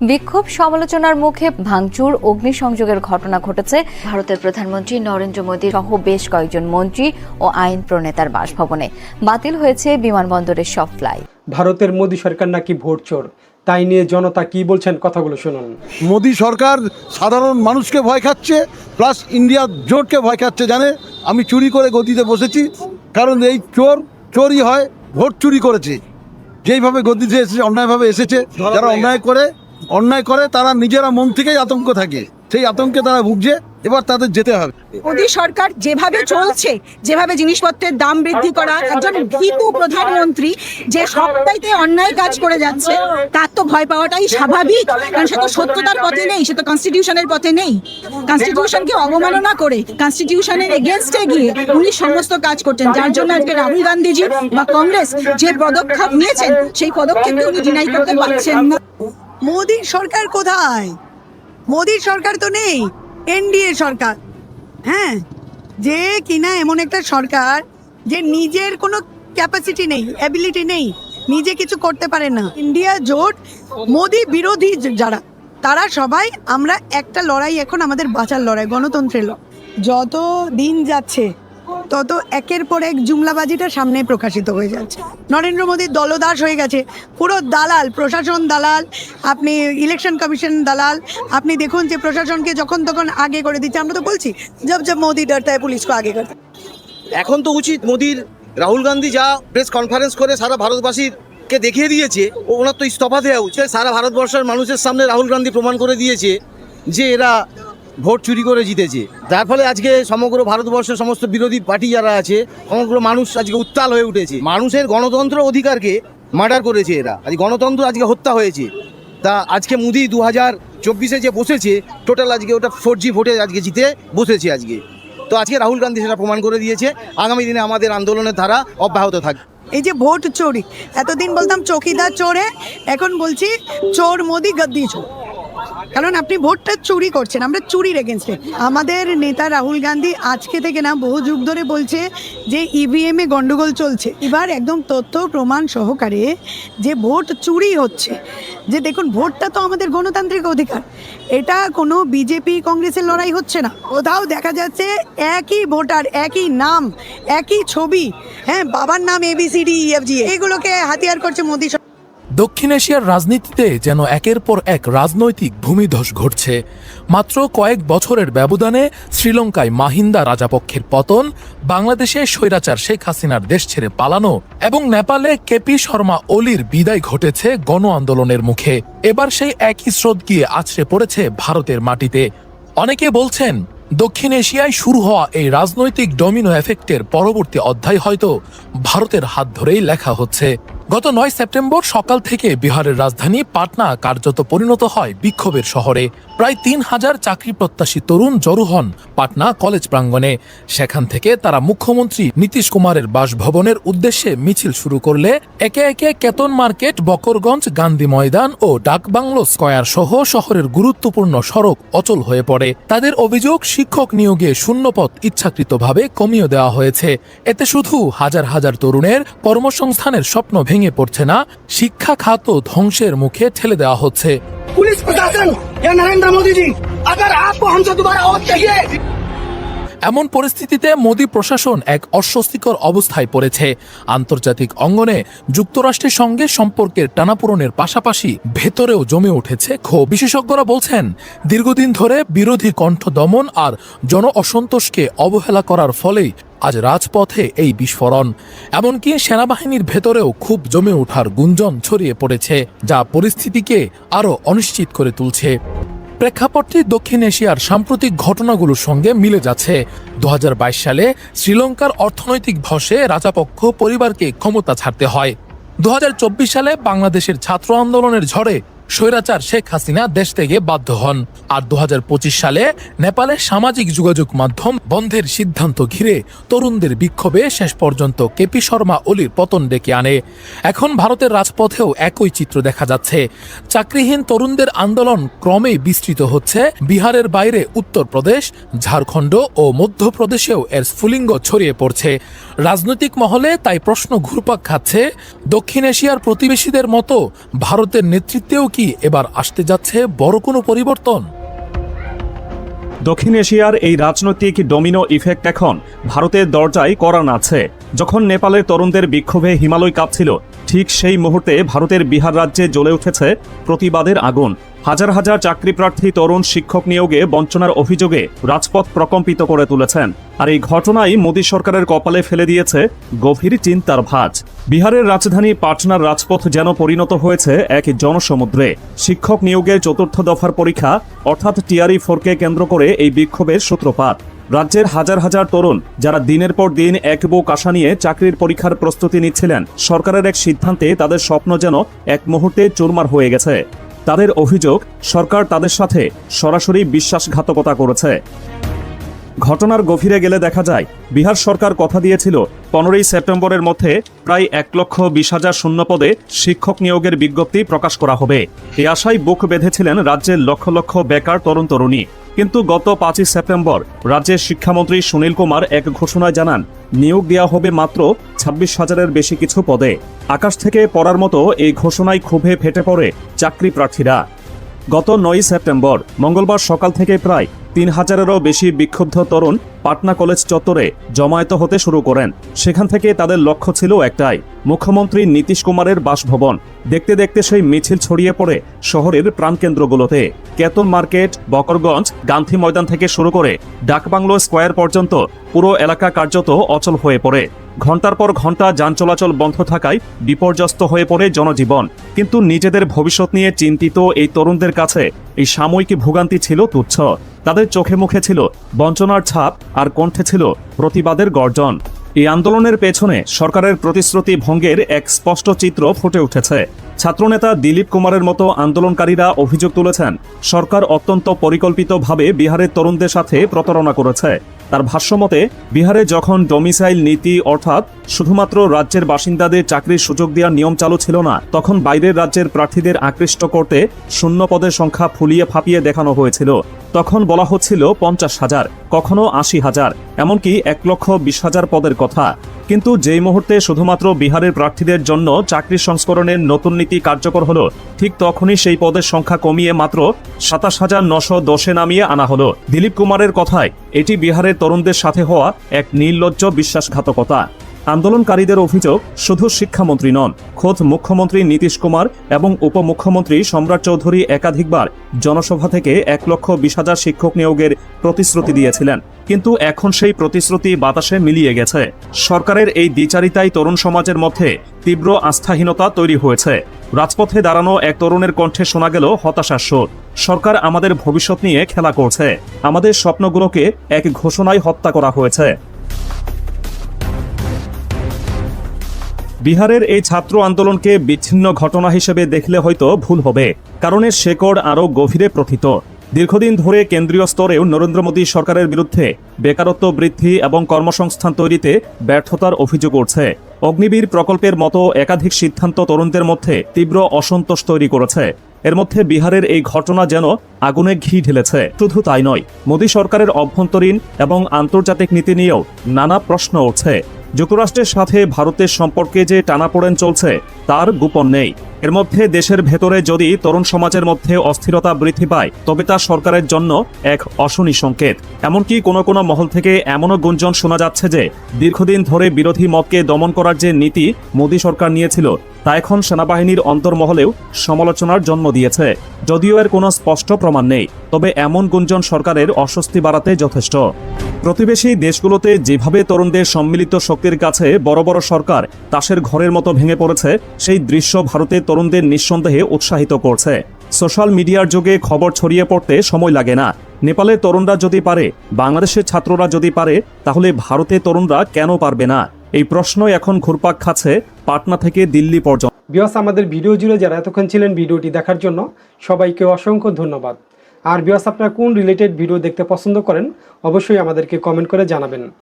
বিক্ষোভ সমালোচনার মুখে ভাঙচুর অগ্নিসংযোগের ঘটনা ঘটেছে। ভারতের প্রধানমন্ত্রী নরেন্দ্র মোদী সহ বেশ কয়েকজন মন্ত্রী ও আইন প্রণেতার বাসভবনে। বাতিল হয়েছে বিমানবন্দরের সব ফ্লাইট। ভারতের মোদী সরকার নাকি ভোট চোর? তাই নিয়ে জনতা কি বলছেন কথাগুলো শুনুন। মোদী সরকার সাধারণ মানুষকে ভয় খাচ্ছে প্লাস ইন্ডিয়ার জোটকে ভয় খাচ্ছে জানে? আমি চুরি করে গদিতে বসেছি কারণ এই চোর চোরই হয় ভোট চুরি করেছে। যেইভাবে গদিতে এসেছে অন্যায়ভাবে এসেছে যারা অন্যায় করে অন্যায় করে, তারা নিজেরা মন থেকেই আতঙ্ক থাকে। সেই আতঙ্কে তারা ভুগছে, এবার তাদের যেতে হবে। মোদী সরকার যেভাবে চলছে, যেভাবে জিনিসপত্রের দাম বৃদ্ধি করা, একজন ভীতু প্রধানমন্ত্রী যে সবটাইতে অন্যায় কাজ করে যাচ্ছে, তার তো ভয় পাওয়াটাই স্বাভাবিক, কারণ সে তো সত্যতার পথে নেই, সে তো কনস্টিটিউশনের পথে নেই। কনস্টিটিউশনকে অবমাননা করে কনস্টিটিউশনের এগেনস্টে গিয়ে উনি সমস্ত কাজ করছেন। যার জন্য আজকে রাহুল গান্ধীজি বা কংগ্রেস যে পদক্ষেপ নিয়েছেন, সেই পদক্ষেপকে উনি ডিনাই করতে পারছেন না। মোদির সরকার কোথায়? মোদির সরকার তো নেই, এনডিএ সরকার। হ্যাঁ যে কিনা এমন একটা সরকার যে নিজের কোনো ক্যাপাসিটি নেই অ্যাবিলিটি নেই, নিজে কিছু করতে পারে না। ইন্ডিয়া জোট, মোদি বিরোধী যারা, তারা সবাই আমরা একটা লড়াই এখন আমাদের বাঁচার লড়াই, গণতন্ত্রের লড়াই। যত দিন যাচ্ছে তত একের পর এক জুমলাবাজিটা সামনে প্রকাশিত হয়ে যাচ্ছে। নরেন্দ্র মোদীর দলদাস হয়ে গেছে। পুরো দালাল, প্রশাসন দালাল, আপনি ইলেকশন কমিশন দালাল, আপনি দেখুন যে প্রশাসনকে যখন তখন আগে করে দিচ্ছে। আমরা তো বলছি, জব জব মোদি ডরতা है পুলিশ আগে করতে। এখন তো উচিত মোদির, রাহুল গান্ধী যা প্রেস কনফারেন্স করে সারা ভারতবাসীকে দেখিয়ে দিয়েছে ওনার তো ইস্তফা দেওয়া উচিত। সারা ভারতবর্ষের মানুষের সামনে রাহুল গান্ধী প্রমাণ করে দিয়েছে যে এরা ভোট চুরি করে জিতেছে। যার ফলে আজকে সমগ্র ভারতবর্ষের সমস্ত বিরোধী পার্টি যারা আছে, সমগ্র মানুষ আজকে উত্তাল হয়ে উঠেছে। মানুষের গণতন্ত্র অধিকারকে মার্ডার করেছে এরা। আজ গণতন্ত্র আজকে হত্যা হয়েছে। তা আজকে মোদি দু হাজার চব্বিশে যে বসেছে টোটাল আজকে ওটা ফোর জি ভোটে আজকে জিতে বসেছে আজকে। তো আজকে রাহুল গান্ধী সেটা প্রমাণ করে দিয়েছে। আগামী দিনে আমাদের আন্দোলনের ধারা অব্যাহত থাকবে এই যে ভোট চোরি, এতদিন বলতাম চকিদার চোরে, এখন বলছি চোর মোদি গদ্দি চোর। কারণ আপনি ভোটটা চুরি করছেন, আমরা চুরির এগেনস্টে আমাদের নেতা রাহুল গান্ধী আজকে থেকে না বহু যুগ ধরে বলছে যে ইভিএম এ গন্ডগোল চলছে। এবার একদম তথ্য প্রমাণ সহকারে যে ভোট চুরি হচ্ছে, যে দেখুন ভোটটা তো আমাদের গণতান্ত্রিক অধিকার। এটা কোনো বিজেপি কংগ্রেসের লড়াই হচ্ছে না। কোথাও দেখা যাচ্ছে একই ভোটার, একই নাম, একই ছবি। হ্যাঁ বাবার নাম এবিসিডি ইএফজি এগুলোকে হাতিয়ার করছে মোদী। দক্ষিণ এশিয়ার রাজনীতিতে যেন একের পর এক রাজনৈতিক ভূমিধস ঘটছে। মাত্র কয়েক বছরের ব্যবধানে শ্রীলঙ্কায় মাহিন্দা রাজাপক্ষের পতন, বাংলাদেশে স্বৈরাচার শেখ হাসিনার দেশ ছেড়ে পালানো এবং নেপালে কেপি শর্মা ওলির বিদায় ঘটেছে গণ আন্দোলনের মুখে। এবার সেই একই স্রোত গিয়ে আছড়ে পড়েছে ভারতের মাটিতে। অনেকে বলছেন, দক্ষিণ এশিয়ায় শুরু হওয়া এই রাজনৈতিক ডমিনো এফেক্টের পরবর্তী অধ্যায় হয়তো ভারতের হাত ধরেই লেখা হচ্ছে। গত নয় সেপ্টেম্বর সকাল থেকে বিহারের রাজধানী পাটনা কার্যত পরিণত হয় বিক্ষোভের শহরে। প্রায় তিন হাজার চাকরি প্রত্যাশী তরুণ জড়ো হন পাটনা কলেজ প্রাঙ্গণে। সেখান থেকে তারা মুখ্যমন্ত্রী নীতিশ কুমারের বাসভবনের উদ্দেশ্যে মিছিল শুরু করলে একে একে কেতন মার্কেট, বকরগঞ্জ, গান্ধী ময়দান ও ডাকবাংলো স্কয়ার সহ শহরের গুরুত্বপূর্ণ সড়ক অচল হয়ে পড়ে। তাদের অভিযোগ, শিক্ষক নিয়োগে শূন্যপথ ইচ্ছাকৃতভাবে কমিয়ে দেওয়া হয়েছে। এতে শুধু হাজার হাজার তরুণের কর্মসংস্থানের স্বপ্ন ভেঙে পড়ছে না, শিক্ষা খাতও ধ্বংসের মুখে ঠেলে দেওয়া হচ্ছে। पुलिस प्रशासन या नरेंद्र मोदी जी अगर आपको हमसे दोबारा वोट चाहिए এমন পরিস্থিতিতে মোদী প্রশাসন এক অস্বস্তিকর অবস্থায় পড়েছে আন্তর্জাতিক অঙ্গনে যুক্তরাষ্ট্রের সঙ্গে সম্পর্কের টানাপোড়নের পাশাপাশি ভেতরেও জমে উঠেছে ক্ষোভ বিশেষজ্ঞরা বলছেন দীর্ঘদিন ধরে বিরোধী কণ্ঠ দমন আর জন অসন্তোষকে অবহেলা করার ফলেই আজ রাজপথে এই বিস্ফোরণ। এমনকি সেনাবাহিনীর ভেতরেও খুব জমে ওঠার গুঞ্জন ছড়িয়ে পড়েছে, যা পরিস্থিতিকে আরও অনিশ্চিত করে তুলছে। প্রেক্ষাপটটি দক্ষিণ এশিয়ার সাম্প্রতিক ঘটনাগুলোর সঙ্গে মিলে যাচ্ছে। দু হাজার বাইশ সালে শ্রীলঙ্কার অর্থনৈতিক ধসে রাজাপক্ষ পরিবারকে ক্ষমতা ছাড়তে হয়। দু হাজার চব্বিশ সালে বাংলাদেশের ছাত্র আন্দোলনের ঝড়ে স্বৈরাচার শেখ হাসিনা দেশ থেকে বাধ্য হন। আর দু হাজার পঁচিশ সালে নেপালের সামাজিক যোগাযোগ মাধ্যম বন্ধের সিদ্ধান্ত ঘিরে তরুণদের বিক্ষোভে শেষ পর্যন্ত কেপি শর্মা অলির পতন ডেকে আনে। এখন ভারতের রাজপথেও একই চিত্র দেখা যাচ্ছে। চাকরিহীন তরুণদের আন্দোলন ক্রমেই বিস্তৃত হচ্ছে। বিহারের বাইরে উত্তরপ্রদেশ, ঝাড়খণ্ড ও মধ্যপ্রদেশেও এর স্ফুলিঙ্গ ছড়িয়ে পড়ছে। রাজনৈতিক মহলে তাই প্রশ্ন ঘুরপাক খাচ্ছে। দক্ষিণ এশিয়ার প্রতিবেশীদের মতো ভারতের নেতৃত্বেও কি এবার আসতে যাচ্ছে বড় কোনো পরিবর্তন? দক্ষিণ এশিয়ার এই রাজনৈতিক ডোমিনো ইফেক্ট এখন ভারতের দরজায় করা আছে যখন নেপালের তরুণদের বিক্ষোভে হিমালয় কাঁপছিল, ঠিক সেই মুহূর্তে ভারতের বিহার রাজ্যে জ্বলে উঠেছে প্রতিবাদের আগুন। হাজার হাজার চাকরিপ্রার্থী তরুণ শিক্ষক নিয়োগে বঞ্চনার অভিযোগে রাজপথ প্রকম্পিত করে তুলেছেন। আর এই ঘটনাই মোদী সরকারের কপালে ফেলে দিয়েছে গভীর চিন্তার ভাঁজ। বিহারের রাজধানী পাটনার রাজপথ যেন পরিণত হয়েছে এক জনসমুদ্রে। শিক্ষক নিয়োগের চতুর্থ দফার পরীক্ষা, অর্থাৎ টিআরই ফোরকে কেন্দ্র করে এই বিক্ষোভের সূত্রপাত। রাজ্যের হাজার হাজার তরুণ, যারা দিনের পর দিন এক বুক আশা নিয়ে চাকরির পরীক্ষার প্রস্তুতি নিচ্ছিলেন, সরকারের এক সিদ্ধান্তে তাদের স্বপ্ন যেন এক মুহূর্তে চুরমার হয়ে গেছে। তাদের অভিযোগ, সরকার তাদের সাথে সরাসরি বিশ্বাসঘাতকতা করেছে। ঘটনার গভীরে গেলে দেখা যায়, বিহার সরকার কথা দিয়েছিল পনেরোই সেপ্টেম্বরের মধ্যে প্রায় এক লক্ষ বিশ হাজার শূন্য পদে শিক্ষক নিয়োগের বিজ্ঞপ্তি প্রকাশ করা হবে। এই আশায় বুক বেঁধেছিলেন রাজ্যের লক্ষ লক্ষ বেকার তরুণ তরুণী। কিন্তু গত পাঁচই সেপ্টেম্বর রাজ্যের শিক্ষামন্ত্রী সুনীল কুমার এক ঘোষণায় জানান, নিয়োগ দেওয়া হবে মাত্র ছাব্বিশ হাজারের বেশি কিছু পদে। আকাশ থেকে পড়ার মতো এই ঘোষণায় ক্ষোভে ফেটে পড়ে চাকরি প্রার্থীরা। গত নয় সেপ্টেম্বর, মঙ্গলবার সকাল থেকে প্রায় তিন হাজারেরও বেশি বিক্ষুব্ধ তরুণ পাটনা কলেজ চত্বরে জমায়েত হতে শুরু করেন। সেখান থেকে তাদের লক্ষ্য ছিল একটাই, মুখ্যমন্ত্রী নীতিশ কুমারের বাসভবন। দেখতে দেখতে সেই মিছিল ছড়িয়ে পড়ে শহরের প্রাণকেন্দ্রগুলোতে। কেতন মার্কেট, বকরগঞ্জ, গান্ধী ময়দান থেকে শুরু করে ডাকবাংলো স্কোয়ার পর্যন্ত পুরো এলাকা কার্যত অচল হয়ে পড়ে। ঘণ্টার পর ঘণ্টা যান চলাচল বন্ধ থাকায় বিপর্যস্ত হয়ে পড়ে জনজীবন। কিন্তু নিজেদের ভবিষ্যৎ নিয়ে চিন্তিত এই তরুণদের কাছে এই সাময়িক ভোগান্তি ছিল তুচ্ছ। তাদের চোখে মুখে ছিল বঞ্চনার ছাপ আর কণ্ঠে ছিল প্রতিবাদের গর্জন। এই আন্দোলনের পেছনে সরকারের প্রতিশ্রুতি ভঙ্গের এক স্পষ্ট চিত্র ফুটে উঠেছে। ছাত্রনেতা দিলীপ কুমারের মতো আন্দোলনকারীরা অভিযোগ তুলেছেন, সরকার অত্যন্ত পরিকল্পিতভাবে বিহারের তরুণদের সাথে প্রতারণা করেছে। তার ভাষ্যমতে বিহারে যখন ডোমিসাইল নীতি অর্থাৎ শুধুমাত্র রাজ্যের বাসিন্দাদের চাকরির সুযোগ দেওয়ার নিয়ম চালু ছিল না, তখন বাইরের রাজ্যের প্রার্থীদের আকৃষ্ট করতে শূন্য পদের সংখ্যা ফুলিয়ে ফাঁপিয়ে দেখানো হয়েছিল। তখন বলা হচ্ছিল পঞ্চাশ হাজার, কখনো আশি হাজার, এমনকি এক লক্ষ বিশ হাজার পদের কথা। কিন্তু যেই মুহূর্তে শুধুমাত্র বিহারের প্রার্থীদের জন্য চাকরি সংস্করণের নতুন নীতি কার্যকর হলো, ঠিক তখনই সেই পদের সংখ্যা কমিয়ে মাত্র সাতাশ হাজার নশো দশে নামিয়ে আনা হলো। দিলীপ কুমারের কথায়, এটি বিহারের তরুণদের সাথে হওয়া এক নির্লজ্জ বিশ্বাসঘাতকতা। আন্দোলনকারীদের অভিযোগ, শুধু শিক্ষামন্ত্রী নন, খোদ মুখ্যমন্ত্রী নীতিশ কুমার এবং উপমুখ্যমন্ত্রী সম্রাট চৌধুরী একাধিকবার জনসভা থেকে এক লক্ষ বিশ হাজার শিক্ষক নিয়োগের প্রতিশ্রুতি দিয়েছিলেন। কিন্তু এখন সেই প্রতিশ্রুতি বাতাসে মিলিয়ে গেছে। সরকারের এই দ্বিচারিতায় তরুণ সমাজের মধ্যে তীব্র আস্থাহীনতা তৈরি হয়েছে। রাজপথে দাঁড়ানো এক তরুণের কণ্ঠে শোনা গেল হতাশার সুর। সরকার আমাদের ভবিষ্যৎ নিয়ে খেলা করছে। আমাদের স্বপ্নগুলোকে এক ঘোষণায় হত্যা করা হয়েছে। বিহারের এই ছাত্র আন্দোলনকে বিচ্ছিন্ন ঘটনা হিসেবে দেখলে হয়তো ভুল হবে। কারণ শেকড় আরও গভীরে প্রথিত। দীর্ঘদিন ধরে কেন্দ্রীয় স্তরেও নরেন্দ্র মোদী সরকারের বিরুদ্ধে বেকারত্ব বৃদ্ধি এবং কর্মসংস্থান তৈরিতে ব্যর্থতার অভিযোগ উঠছে। অগ্নিবীর প্রকল্পের মতো একাধিক সিদ্ধান্ত তরুণদের মধ্যে তীব্র অসন্তোষ তৈরি করেছে। এর মধ্যে বিহারের এই ঘটনা যেন আগুনে ঘি ঢেলেছে। শুধু তাই নয়, মোদী সরকারের অভ্যন্তরীণ এবং আন্তর্জাতিক নীতি নিয়েও নানা প্রশ্ন উঠছে। যুক্তরাষ্ট্রের সাথে ভারতের সম্পর্কে যে টানাপোড়েন চলছে, তার গোপন নেই। এর মধ্যে দেশের ভেতরে যদি তরুণ সমাজের মধ্যে অস্থিরতা বৃদ্ধি পায়, তবে তা সরকারের জন্য এক অশনি সংকেত। এমনকি কোনো কোনো মহল থেকে এমনও গুঞ্জন শোনা যাচ্ছে যে, দীর্ঘদিন ধরে বিরোধী মতকে দমন করার যে নীতি মোদী সরকার নিয়েছিল, তা এখন সেনাবাহিনীর অন্তর্মহলেও সমালোচনার জন্ম দিয়েছে। যদিও এর কোনো স্পষ্ট প্রমাণ নেই, তবে এমন গুঞ্জন সরকারের অস্বস্তি বাড়াতে যথেষ্ট। প্রতিবেশী দেশগুলোতে যেভাবে তরুণদের সম্মিলিত শক্তির কাছে বড় বড় সরকার তাসের ঘরের মতো ভেঙে পড়েছে, সেই দৃশ্য ভারতের তরুণদের নিঃসন্দেহে উৎসাহিত করছে। সোশ্যাল মিডিয়ার যুগে খবর ছড়িয়ে পড়তে সময় লাগে না। নেপালের তরুণরা যদি পারে, বাংলাদেশের ছাত্ররা যদি পারে, তাহলে ভারতের তরুণরা কেন পারবে না? এই প্রশ্ন এখন ঘুরপাক খাচ্ছে পাটনা থেকে দিল্লি পর্যন্ত। বিয়স আমাদের ভিডিও জুড়ে যারা এতক্ষণ ছিলেন ভিডিওটি দেখার জন্য সবাইকে অসংখ্য ধন্যবাদ। আর বিওয়াস আপনারা কোন রিলেটেড ভিডিও দেখতে পছন্দ করেন অবশ্যই আমাদেরকে কমেন্ট করে জানাবেন।